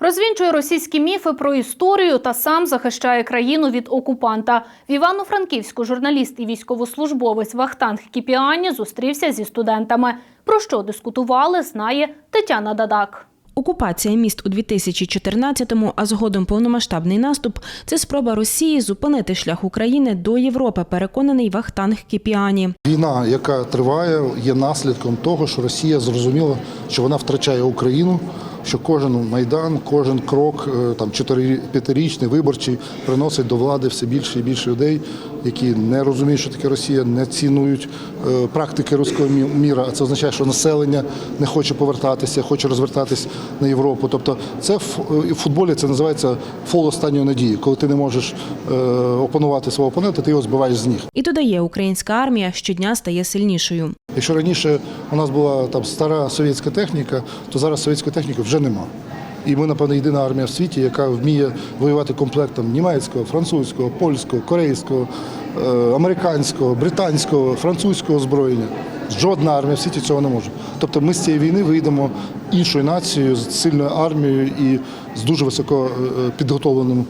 Розвінчує російські міфи про історію та сам захищає країну від окупанта. В Івано-Франківську журналіст і військовослужбовець Вахтанг Кіпіані зустрівся зі студентами. Про що дискутували, знає Тетяна Дадак. Окупація міст у 2014-му, а згодом повномасштабний наступ це спроба Росії зупинити шлях України до Європи, переконаний Вахтанг Кіпіані. Війна, яка триває, є наслідком того, що Росія зрозуміла, що вона втрачає Україну, що кожен майдан, кожен крок, е, там 4-5-річний виборчий, приносить до влади все більше і більше людей, які не розуміють, що таке Росія, не цінують е, практики руського мі- міра. А це означає, що населення не хоче повертатися, хоче розвертатись на Європу. Тобто, це в е, футболі це називається фол останньої надії, коли ти не можеш е, опанувати свого опонента, ти його збиваєш з ніг. І додає, українська армія щодня стає сильнішою. Якщо раніше у нас була там стара совєтська техніка, то зараз совєтської техніки вже нема. І ми, напевно, єдина армія в світі, яка вміє воювати комплектом німецького, французького, польського, корейського, е, американського, британського, французького озброєння. Жодна армія в світі цього не може. Тобто ми з цієї війни вийдемо іншою нацією, з сильною армією і з дуже високо е, підготовленим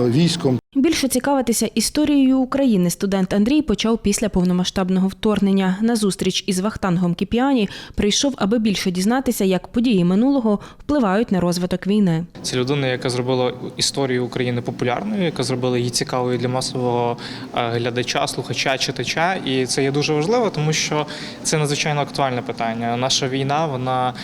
е, військом. Більше цікавитися історією України студент Андрій почав після повномасштабного вторгнення. На зустріч із Вахтангом Кіпіані прийшов, аби більше дізнатися, як події минулого впливають на розвиток війни. Це людина, яка зробила історію України популярною, яка зробила її цікавою для масового е, глядача, слухача, читача. І це є дуже важливо, тому що це надзвичайно актуальне питання. Наша війна, вона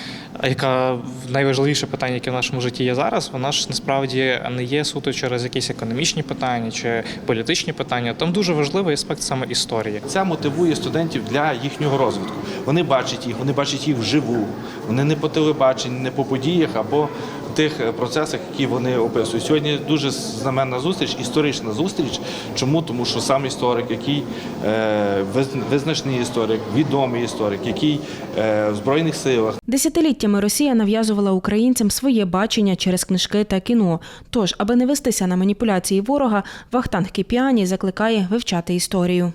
яка найважливіше питання, яке в нашому житті є зараз, вона ж насправді не є суто через якісь економічні питання чи політичні питання. Там дуже важливий аспект саме історії. Це мотивує студентів для їхнього розвитку. Вони бачать їх, вони бачать їх вживу. Вони не по телебаченню, не по подіях або тих е, процесах, які вони описують. Сьогодні дуже знаменна зустріч, історична зустріч. Чому? Тому що сам історик, який е, виз- історик, відомий історик, який е, в Збройних силах, Десятиліттями Росія нав'язувала українцям своє бачення через книжки та кіно. Тож, аби не вестися на маніпуляції ворога, Вахтанг Кіпіані закликає вивчати історію.